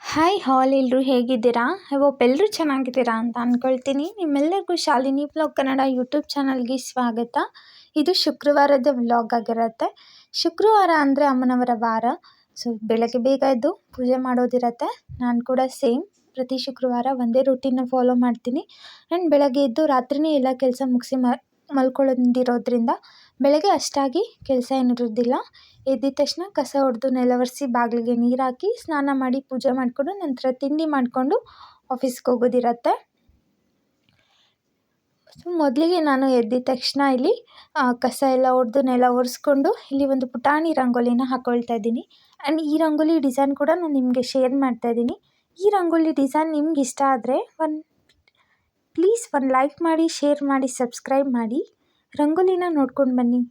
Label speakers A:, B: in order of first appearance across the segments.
A: Hi ಹಾಲ್ ಎಲ್ಲರೂ ಹೇಗಿದ್ದೀರಾ? Hope ಎಲ್ಲರೂ ಚೆನ್ನಾಗಿದ್ದೀರಾ ಅಂತ ಅಂದ್ಕೊಳ್ತೀನಿ ನಿಮ್ಮೆಲ್ಲರಿಗೂ ಶಾಲಿನಿ ಬ್ಲಾಗ್ ಕನ್ನಡ ಯೂಟ್ಯೂಬ್ ಚಾನಲ್ಗೆ ಸ್ವಾಗತ. ಇದು ಶುಕ್ರವಾರದ ವ್ಲಾಗ್ ಆಗಿರುತ್ತೆ. ಶುಕ್ರವಾರ ಅಂದರೆ ಅಮ್ಮನವರ ವಾರ. ಸೊ ಬೆಳಗ್ಗೆ ಬೇಗ ಎದ್ದು ಪೂಜೆ ಮಾಡೋದಿರತ್ತೆ. ನಾನು ಕೂಡ ಸೇಮ್ ಪ್ರತಿ ಶುಕ್ರವಾರ ಒಂದೇ ರೂಟೀನ್ನ ಫಾಲೋ ಮಾಡ್ತೀನಿ. ಆ್ಯಂಡ್ ಬೆಳಗ್ಗೆ ಎದ್ದು ರಾತ್ರಿನೇ ಎಲ್ಲ ಕೆಲಸ ಮುಗಿಸಿ ಮಲ್ಕೊಳ್ಳೋದಿರೋದ್ರಿಂದ ಬೆಳಗ್ಗೆ ಅಷ್ಟಾಗಿ ಕೆಲಸ ಏನಿರೋದಿಲ್ಲ. ಎದ್ದಿದ ತಕ್ಷಣ ಕಸ ಹೊಡೆದು ನೆಲ ಒರೆಸಿ ಬಾಗಿಲಿಗೆ ನೀರು ಹಾಕಿ ಸ್ನಾನ ಮಾಡಿ ಪೂಜೆ ಮಾಡಿಕೊಂಡು ನಂತರ ತಿಂಡಿ ಮಾಡಿಕೊಂಡು ಆಫೀಸ್ಗೆ ಹೋಗೋದಿರತ್ತೆ. ಸೊ ಮೊದಲಿಗೆ ನಾನು ಎದ್ದಿದ ತಕ್ಷಣ ಇಲ್ಲಿ ಕಸ ಎಲ್ಲ ಹೊಡೆದು ನೆಲ ಒರೆಸ್ಕೊಂಡು ಇಲ್ಲಿ ಒಂದು ಪುಟಾಣಿ ರಂಗೋಲಿನ ಹಾಕ್ಕೊಳ್ತಾ ಇದ್ದೀನಿ. ಆ್ಯಂಡ್ ಈ ರಂಗೋಲಿ ಡಿಸೈನ್ ಕೂಡ ನಾನು ನಿಮಗೆ ಶೇರ್ ಮಾಡ್ತಾ ಇದ್ದೀನಿ. ಈ ರಂಗೋಲಿ ಡಿಸೈನ್ ನಿಮ್ಗೆ ಇಷ್ಟ ಆದರೆ ಒಂದು ಪ್ಲೀಸ್ ಒಂದು ಲೈಕ್ ಮಾಡಿ ಶೇರ್ ಮಾಡಿ ಸಬ್ಸ್ಕ್ರೈಬ್ ಮಾಡಿ. ರಂಗೋಲಿನ ನೋಡ್ಕೊಂಡು ಬನ್ನಿ.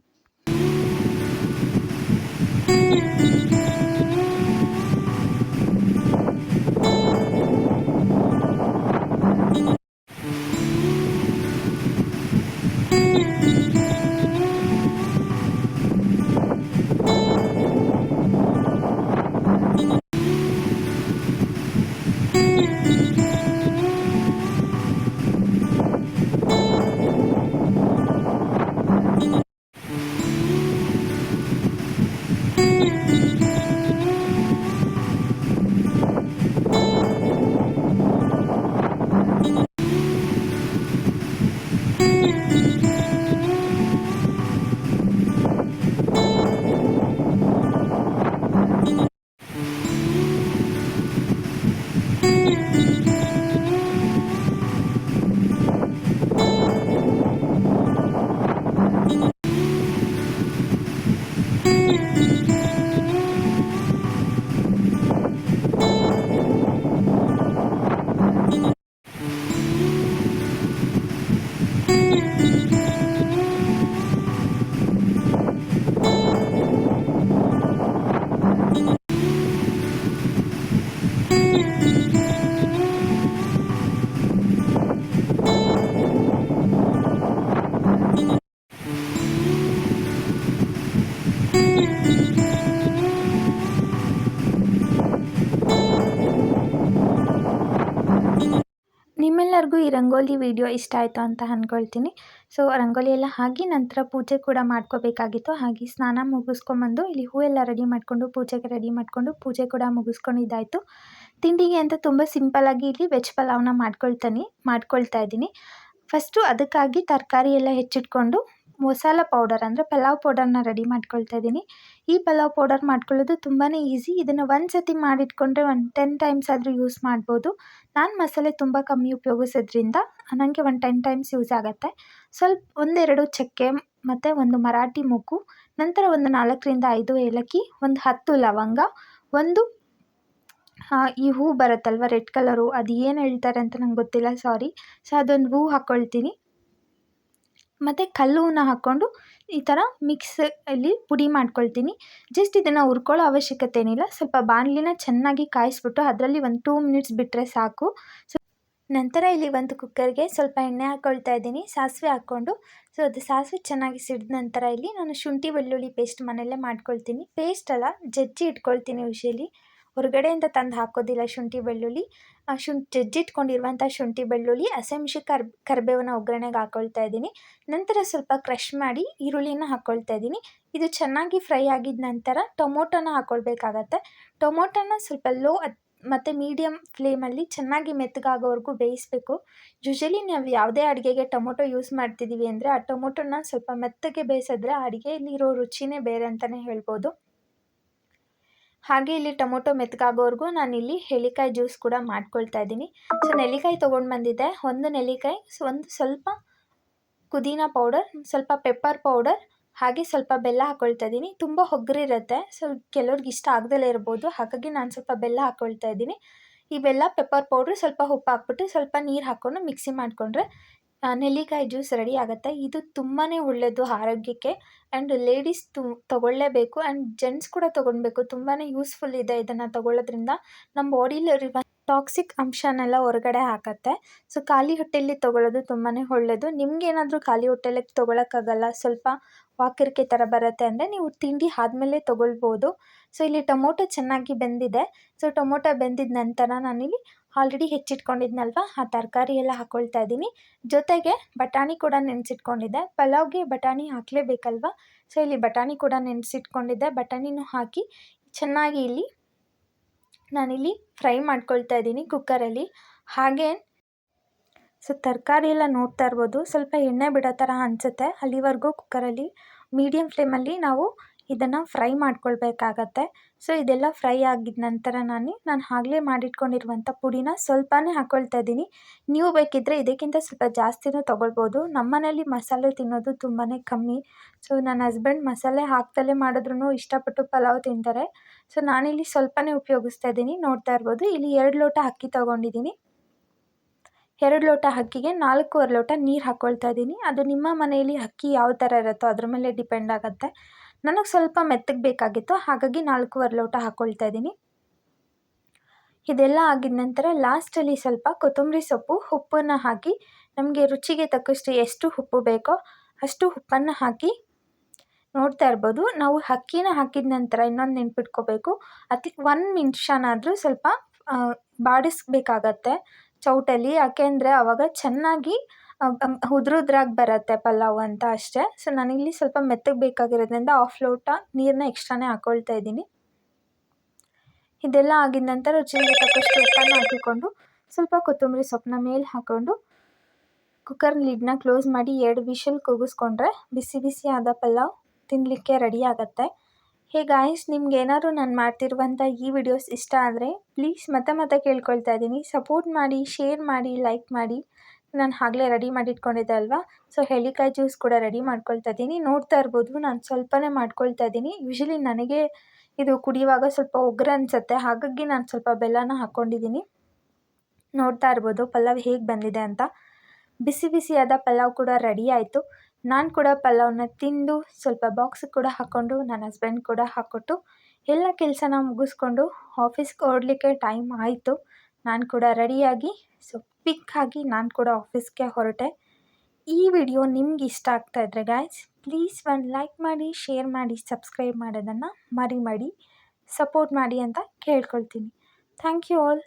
A: ನಿಮ್ಮೆಲ್ಲರಿಗೂ ಈ ರಂಗೋಲಿ ವಿಡಿಯೋ ಇಷ್ಟ ಆಯಿತು ಅಂತ ಅಂದ್ಕೊಳ್ತೀನಿ ಸೊ ರಂಗೋಲಿ ಎಲ್ಲ ಹಾಕಿ ನಂತರ ಪೂಜೆ ಕೂಡ ಮಾಡ್ಕೋಬೇಕಾಗಿತ್ತು. ಹಾಗೆ ಸ್ನಾನ ಮುಗಿಸ್ಕೊಂಬಂದು ಇಲ್ಲಿ ಹೂವೆಲ್ಲ ರೆಡಿ ಮಾಡಿಕೊಂಡು, ಪೂಜೆಗೆ ರೆಡಿ ಮಾಡಿಕೊಂಡು ಪೂಜೆ ಕೂಡ ಮುಗಿಸ್ಕೊಂಡಿದ್ದಾಯಿತು ತಿಂಡಿಗೆ ಅಂತ ತುಂಬ ಸಿಂಪಲ್ಲಾಗಿ ಇಲ್ಲಿ ವೆಜ್ ಪಲಾವ್ನ ಮಾಡ್ಕೊಳ್ತಾನೆ, ಮಾಡ್ಕೊಳ್ತಾ ಇದ್ದೀನಿ. ಫಸ್ಟು ಅದಕ್ಕಾಗಿ ತರಕಾರಿ ಎಲ್ಲ ಹೆಚ್ಚಿಟ್ಕೊಂಡು ಮಸಾಲ ಪೌಡರ್ ಅಂದರೆ ಪಲಾವ್ ಪೌಡರ್ನ ರೆಡಿ ಮಾಡ್ಕೊಳ್ತಾ ಇದ್ದೀನಿ. ಈ ಪಲಾವ್ ಪೌಡರ್ ಮಾಡ್ಕೊಳ್ಳೋದು ತುಂಬಾ ಈಸಿ ಇದನ್ನು ಒಂದು ಸತಿ ಮಾಡಿಟ್ಕೊಂಡ್ರೆ ಒಂದು ಟೆನ್ ಟೈಮ್ಸ್ ಆದರೂ ಯೂಸ್ ಮಾಡ್ಬೋದು. ನಾನು ಮಸಾಲೆ ತುಂಬ ಕಮ್ಮಿ ಉಪಯೋಗಿಸೋದ್ರಿಂದ ನನಗೆ ಒಂದು ಟೆನ್ ಟೈಮ್ಸ್ ಯೂಸ್ ಆಗುತ್ತೆ. ಸ್ವಲ್ಪ ಒಂದೆರಡು ಚಕ್ಕೆ ಮತ್ತು ಒಂದು ಮರಾಠಿ ಮೊಗ್ಗು ನಂತರ ಒಂದು ನಾಲ್ಕರಿಂದ ಐದು ಏಲಕ್ಕಿ, ಒಂದು ಹತ್ತು ಲವಂಗ, ಒಂದು ಈ ಹೂ ಬರುತ್ತಲ್ವ ರೆಡ್ ಕಲರು ಅದು ಏನು ಹೇಳ್ತಾರೆ ಅಂತ ನಂಗೆ ಗೊತ್ತಿಲ್ಲ ಸಾರಿ ಸೊ ಅದೊಂದು ಹೂ ಹಾಕ್ಕೊಳ್ತೀನಿ ಮತ್ತು ಕಲ್ಲು ಹೂನ ಹಾಕ್ಕೊಂಡು ಈ ಥರ ಮಿಕ್ಸ್ ಅಲ್ಲಿ ಪುಡಿ ಮಾಡ್ಕೊಳ್ತೀನಿ. ಜಸ್ಟ್ ಇದನ್ನು ಹುರ್ಕೊಳ್ಳೋ ಅವಶ್ಯಕತೆ ಏನಿಲ್ಲ. ಸ್ವಲ್ಪ ಬಾಣಲಿನ ಚೆನ್ನಾಗಿ ಕಾಯಿಸ್ಬಿಟ್ಟು ಅದರಲ್ಲಿ ಒಂದು ಟೂ ಮಿನಿಟ್ಸ್ ಬಿಟ್ಟರೆ ಸಾಕು. ಸೊ ನಂತರ ಇಲ್ಲಿ ಒಂದು ಕುಕ್ಕರ್ಗೆ ಸ್ವಲ್ಪ ಎಣ್ಣೆ ಹಾಕ್ಕೊಳ್ತಾ ಇದ್ದೀನಿ. ಸಾಸಿವೆ ಹಾಕ್ಕೊಂಡು. ಸೊ ಅದು ಸಾಸಿವೆ ಚೆನ್ನಾಗಿ ಸಿಡಿದ ನಂತರ ಇಲ್ಲಿ ನಾನು ಶುಂಠಿ, ಬೆಳ್ಳುಳ್ಳಿ ಪೇಸ್ಟ್ ಮನೆಯಲ್ಲೇ ಮಾಡ್ಕೊಳ್ತೀನಿ. ಪೇಸ್ಟ್ ಅಲ್ಲ, ಜಜ್ಜಿ ಇಟ್ಕೊಳ್ತೀನಿ ಯೂಶಲಿ ಹೊರಗಡೆಯಿಂದ ತಂದು ಹಾಕೋದಿಲ್ಲ ಶುಂಠಿ ಬೆಳ್ಳುಳ್ಳಿ. ಶುಂಠಿ ಜಜ್ಜಿಟ್ಕೊಂಡಿರುವಂಥ ಶುಂಠಿ ಬೆಳ್ಳುಳ್ಳಿ ಹಸಿಮೆಣ್ಸಿ ಕರ್ ಕರಿಬೇವನ್ನ ಒಗ್ಗರಣೆಗೆ ಹಾಕ್ಕೊಳ್ತಾ ಇದ್ದೀನಿ. ನಂತರ ಸ್ವಲ್ಪ ಕ್ರಷ್ ಮಾಡಿ ಈರುಳ್ಳಿನ ಹಾಕ್ಕೊಳ್ತಾ ಇದ್ದೀನಿ. ಇದು ಚೆನ್ನಾಗಿ ಫ್ರೈ ಆಗಿದ ನಂತರ ಟೊಮೊಟೊನ ಹಾಕ್ಕೊಳ್ಬೇಕಾಗತ್ತೆ ಟೊಮೊಟೊನ ಸ್ವಲ್ಪ ಲೋ ಮತ್ತು ಮೀಡಿಯಮ್ ಫ್ಲೇಮಲ್ಲಿ ಚೆನ್ನಾಗಿ ಮೆತ್ತಗಾಗೋವರೆಗೂ ಬೇಯಿಸಬೇಕು. ಯೂಶಲಿ ನಾವು ಯಾವುದೇ ಅಡುಗೆಗೆ ಟೊಮೊಟೊ ಯೂಸ್ ಮಾಡ್ತಿದ್ದೀವಿ ಅಂದರೆ ಆ ಟೊಮೊಟೊನ ಸ್ವಲ್ಪ ಮೆತ್ತಗೆ ಬೇಯಿಸಿದ್ರೆ ಅಡುಗೆಯಲ್ಲಿರೋ ರುಚಿನೇ ಬೇರೆ ಅಂತಲೇ ಹೇಳ್ಬೋದು. ಹಾಗೆ ಇಲ್ಲಿ ಟೊಮೊಟೊ ಮೆತ್ತಗಾಗೋವರೆಗೂ ನಾನಿಲ್ಲಿ ನೆಲ್ಲಿಕಾಯಿ ಜ್ಯೂಸ್ ಕೂಡ ಮಾಡ್ಕೊಳ್ತಾ ಇದ್ದೀನಿ. ಸೊ, ನೆಲ್ಲಿಕಾಯಿ ತೊಗೊಂಡು ಬಂದಿದ್ದೆ. ಒಂದು ನೆಲ್ಲಿಕಾಯಿ, ಸೊ, ಒಂದು ಸ್ವಲ್ಪ ಪುದೀನ ಪೌಡರ್, ಸ್ವಲ್ಪ ಪೆಪ್ಪರ್ ಪೌಡರ್, ಹಾಗೆ ಸ್ವಲ್ಪ ಬೆಲ್ಲ ಹಾಕ್ಕೊಳ್ತಾ ಇದ್ದೀನಿ. ತುಂಬ ಹೊಗ್ರಿರುತ್ತೆ ಸೊ, ಕೆಲವ್ರಿಗೆ ಇಷ್ಟ ಆಗದಲ್ಲೇ ಇರ್ಬೋದು. ಹಾಗಾಗಿ ನಾನು ಸ್ವಲ್ಪ ಬೆಲ್ಲ ಹಾಕ್ಕೊಳ್ತಾ ಇದ್ದೀನಿ. ಈ ಬೆಲ್ಲ, ಪೆಪ್ಪರ್ ಪೌಡ್ರ್ ಸ್ವಲ್ಪ ಉಪ್ಪು ಹಾಕ್ಬಿಟ್ಟು ಸ್ವಲ್ಪ ನೀರು ಹಾಕ್ಕೊಂಡು ಮಿಕ್ಸಿ ಮಾಡಿಕೊಂಡ್ರೆ ನೆಲ್ಲಿಕಾಯಿ ಜ್ಯೂಸ್ ರೆಡಿ ಆಗುತ್ತೆ? ಇದು ತುಂಬಾ ಒಳ್ಳೆಯದು ಆರೋಗ್ಯಕ್ಕೆ. ಆ್ಯಂಡ್ ಲೇಡೀಸ್ ತು, ತೊಗೊಳ್ಳೇಬೇಕು. ಆ್ಯಂಡ್ ಜೆಂಟ್ಸ್ ಕೂಡ ತೊಗೊಳ್ಬೇಕು ತುಂಬಾ ಯೂಸ್ಫುಲ್ ಇದೆ ಇದನ್ನು ತಗೊಳ್ಳೋದ್ರಿಂದ. ನಮ್ಮ ಬಾಡಿಲಿರುವ ಟಾಕ್ಸಿಕ್ ಅಂಶನೆಲ್ಲ ಹೊರಗಡೆ ಹಾಕತ್ತೆ. ಸೊ, ಖಾಲಿ ಹೊಟ್ಟೆಯಲ್ಲಿ ತೊಗೊಳ್ಳೋದು ತುಂಬಾ ಒಳ್ಳೆಯದು ನಿಮಗೇನಾದರೂ ಖಾಲಿ ಹೊಟ್ಟೆಲಿ ತೊಗೊಳಕ್ಕಾಗಲ್ಲ? ಸ್ವಲ್ಪ ವಾಕರಿಕೆ ಥರ ಬರುತ್ತೆ ಅಂದರೆ ನೀವು ತಿಂಡಿ ಆದಮೇಲೆ ತೊಗೊಳ್ಬೋದು. ಸೊ, ಇಲ್ಲಿ ಟೊಮೊಟೊ ಚೆನ್ನಾಗಿ ಬೆಂದಿದೆ. ಸೊ, ಟೊಮೊಟೊ ಬೆಂದಿದ ನಂತರ ನಾನಿಲ್ಲಿ ಆಲ್ರೆಡಿ ಹೆಚ್ಚಿಟ್ಕೊಂಡಿದ್ನಲ್ವಾ? ಆ ತರಕಾರಿ ಎಲ್ಲ ಹಾಕ್ಕೊಳ್ತಾ ಇದ್ದೀನಿ. ಜೊತೆಗೆ ಬಟಾಣಿ ಕೂಡ ನೆನೆಸಿಟ್ಕೊಂಡಿದ್ದೆ. ಪಲಾವ್ಗೆ ಬಟಾಣಿ ಹಾಕಲೇಬೇಕಲ್ವಾ? ಸೊ ಇಲ್ಲಿ ಬಟಾಣಿ ಕೂಡ ನೆನೆಸಿಟ್ಕೊಂಡಿದ್ದೆ. ಬಟಾಣಿನೂ ಹಾಕಿ ಚೆನ್ನಾಗಿ ಇಲ್ಲಿ ನಾನಿಲ್ಲಿ ಫ್ರೈ ಮಾಡ್ಕೊಳ್ತಾ ಇದ್ದೀನಿ ಕುಕ್ಕರಲ್ಲಿ. ಹಾಗೆ ಸೊ, ತರಕಾರಿ ಎಲ್ಲ ನೋಡ್ತಾ ಇರ್ಬೋದು. ಸ್ವಲ್ಪ ಎಣ್ಣೆ ಬಿಡೋ ಥರ ಅನಿಸುತ್ತೆ. ಅಲ್ಲಿವರೆಗೂ ಕುಕ್ಕರಲ್ಲಿ ಮೀಡಿಯಮ್ ಫ್ಲೇಮಲ್ಲಿ ನಾವು ಇದನ್ನು ಫ್ರೈ ಮಾಡ್ಕೊಳ್ಬೇಕಾಗತ್ತೆ. ಸೊ, ಇದೆಲ್ಲ ಫ್ರೈ ಆಗಿದ ನಂತರ ನಾನು ನಾನು ಆಗಲೇ ಮಾಡಿಟ್ಕೊಂಡಿರುವಂಥ ಪುಡಿನ ಸ್ವಲ್ಪನೇ ಹಾಕ್ಕೊಳ್ತಾ ಇದ್ದೀನಿ. ನೀವು ಬೇಕಿದ್ದರೆ ಇದಕ್ಕಿಂತ ಸ್ವಲ್ಪ ಜಾಸ್ತಿನೂ ತೊಗೊಳ್ಬೋದು. ನಮ್ಮ ಮನೇಲಿ ಮಸಾಲೆ ತಿನ್ನೋದು ತುಂಬಾ ಕಮ್ಮಿ. ಸೊ ನನ್ನ ಹಸ್ಬೆಂಡ್ ಮಸಾಲೆ ಹಾಕ್ದಲೇ ಮಾಡಿದ್ರೂ ಇಷ್ಟಪಟ್ಟು ಪಲಾವ್ ತಿಂತಾರೆ. ಸೊ, ನಾನಿಲ್ಲಿ ಸ್ವಲ್ಪನೇ ಉಪಯೋಗಿಸ್ತಾ ಇದ್ದೀನಿ. ನೋಡ್ತಾ ಇರ್ಬೋದು. ಇಲ್ಲಿ ಎರಡು ಲೋಟ ಅಕ್ಕಿ ತೊಗೊಂಡಿದ್ದೀನಿ. ಎರಡು ಲೋಟ ಅಕ್ಕಿಗೆ ನಾಲ್ಕೂವರೆ ಲೋಟ ನೀರು ಹಾಕ್ಕೊಳ್ತಾ ಇದ್ದೀನಿ. ಅದು ನಿಮ್ಮ ಮನೆಯಲ್ಲಿ ಅಕ್ಕಿ ಯಾವ ಥರ ಇರುತ್ತೋ ಅದ್ರ ಮೇಲೆ ಡಿಪೆಂಡ್ ಆಗುತ್ತೆ. ನನಗೆ ಸ್ವಲ್ಪ ಮೆತ್ತಗೆ ಬೇಕಾಗಿತ್ತು, ಹಾಗಾಗಿ ನಾಲ್ಕೂವರೆ ಲೋಟ ಹಾಕ್ಕೊಳ್ತಾ ಇದ್ದೀನಿ. ಇದೆಲ್ಲ ಆಗಿದ ನಂತರ ಲಾಸ್ಟಲ್ಲಿ ಸ್ವಲ್ಪ ಕೊತ್ತಂಬರಿ ಸೊಪ್ಪು, ಉಪ್ಪನ್ನು ಹಾಕಿ, ನಮಗೆ ರುಚಿಗೆ ತಕ್ಕಷ್ಟು ಎಷ್ಟು ಉಪ್ಪು ಬೇಕೋ ಅಷ್ಟು ಉಪ್ಪನ್ನು ಹಾಕಿ ನೋಡ್ತಾ ಇರ್ಬೋದು. ನಾವು ಅಕ್ಕಿನ ಹಾಕಿದ ನಂತರ ಇನ್ನೊಂದು ನೆನ್ಪಿಟ್ಕೋಬೇಕು. ಅತಿ, ಒಂದು ನಿಮಿಷನಾದರೂ ಸ್ವಲ್ಪ ಬಾಡಿಸ್ಬೇಕಾಗತ್ತೆ. ಚೌಟಲ್ಲಿ, ಯಾಕೆಂದರೆ ಆವಾಗ ಚೆನ್ನಾಗಿ ಉದ್ರುದ್ರಾಗಿ ಬರುತ್ತೆ ಪಲಾವ್ ಅಂತ ಅಷ್ಟೇ. ಸೊ ನನಗಿಲ್ಲಿ ಸ್ವಲ್ಪ ಮೆತ್ತಗೆ ಬೇಕಾಗಿರೋದ್ರಿಂದ ಆಫ್ ಲೋಟ ನೀರನ್ನ ಎಕ್ಸ್ಟ್ರಾನೇ ಹಾಕ್ಕೊಳ್ತಾ ಇದ್ದೀನಿ. ಇದೆಲ್ಲ ಆಗಿದ ನಂತರ ರುಚಿಗೆ ತಕ್ಕಷ್ಟು ಹಾಕಿಕೊಂಡು ಸ್ವಲ್ಪ ಕೊತ್ತಂಬರಿ ಸೊಪ್ಪನ್ನ ಮೇಲೆ ಹಾಕ್ಕೊಂಡು ಕುಕ್ಕರ್ ಲಿಡ್ನ ಕ್ಲೋಸ್ ಮಾಡಿ ಎರಡು ವಿಷಲ್ ಕೂಗಿಸ್ಕೊಂಡ್ರೆ ಬಿಸಿ ಬಿಸಿ ಆದ ಪಲಾವ್ ತಿನ್ನಲಿಕ್ಕೆ ರೆಡಿ ಆಗುತ್ತೆ. ಹೇ ಗಾಯ್ಸ್ ನಿಮ್ಗೆ ಏನಾದ್ರು ನಾನು ಮಾಡ್ತಿರುವಂಥ ಈ ವಿಡಿಯೋಸ್ ಇಷ್ಟ ಆದರೆ ಪ್ಲೀಸ್ ಮತ್ತೆ ಮತ್ತೆ ಕೇಳ್ಕೊಳ್ತಾ ಇದ್ದೀನಿ. ಸಪೋರ್ಟ್ ಮಾಡಿ ಶೇರ್ ಮಾಡಿ ಲೈಕ್ ಮಾಡಿ. ನಾನು ಆಗಲೇ ರೆಡಿ ಮಾಡಿಟ್ಕೊಂಡಿದ್ದೆ ಅಲ್ವಾ? ಸೊ ಹೆಳ್ಳಿಕಾಯಿ ಜ್ಯೂಸ್ ಕೂಡ ರೆಡಿ ಮಾಡ್ಕೊಳ್ತಾ ಇದ್ದೀನಿ. ನೋಡ್ತಾ ಇರ್ಬೋದು, ನಾನು ಸ್ವಲ್ಪನೇ ಮಾಡ್ಕೊಳ್ತಾ ಇದ್ದೀನಿ. ಯೂಶಲಿ ನನಗೆ ಇದು ಕುಡಿಯುವಾಗ ಸ್ವಲ್ಪ ಒಗ್ಗರ ಅನಿಸುತ್ತೆ. ಹಾಗಾಗಿ ನಾನು ಸ್ವಲ್ಪ ಬೆಲ್ಲನ ಹಾಕ್ಕೊಂಡಿದ್ದೀನಿ. ನೋಡ್ತಾ ಇರ್ಬೋದು, ಪಲಾವ್ ಹೇಗೆ ಬಂದಿದೆ ಅಂತ. ಬಿಸಿ ಬಿಸಿಯಾದ ಪಲಾವ್ ಕೂಡ ರೆಡಿ ಆಯಿತು. ನಾನು ಕೂಡ ಪಲಾವ್ನ ತಿಂದು, ಸ್ವಲ್ಪ ಬಾಕ್ಸ್ ಕೂಡ ಹಾಕ್ಕೊಂಡು ನನ್ನ ಹಸ್ಬೆಂಡ್ ಕೂಡ ಹಾಕ್ಕೊಟ್ಟು ಎಲ್ಲ ಕೆಲಸನ ಮುಗಿಸ್ಕೊಂಡು ಆಫೀಸ್ಗೆ ಹೊರಡಲಿಕ್ಕೆ ಟೈಮ್ ಆಯಿತು. ನಾನು ಕೂಡ ರೆಡಿಯಾಗಿ ಸೊ ಕ್ವಿಕ್ಕಾಗಿ ನಾನು ಕೂಡ ಆಫೀಸ್ಗೆ ಹೊರಟೆ. ಈ ವಿಡಿಯೋ ನಿಮ್ಗೆ ಇಷ್ಟ ಆಗ್ತಾ ಇದ್ರೆ ಗಾಯ್ಸ್ ಪ್ಲೀಸ್ ಒಂದು ಲೈಕ್ ಮಾಡಿ ಶೇರ್ ಮಾಡಿ ಸಬ್ಸ್ಕ್ರೈಬ್ ಮಾಡೋದನ್ನು ಮರಿ ಮಾಡಿ ಸಪೋರ್ಟ್ ಮಾಡಿ ಅಂತ ಕೇಳ್ಕೊಳ್ತೀನಿ. Thank you all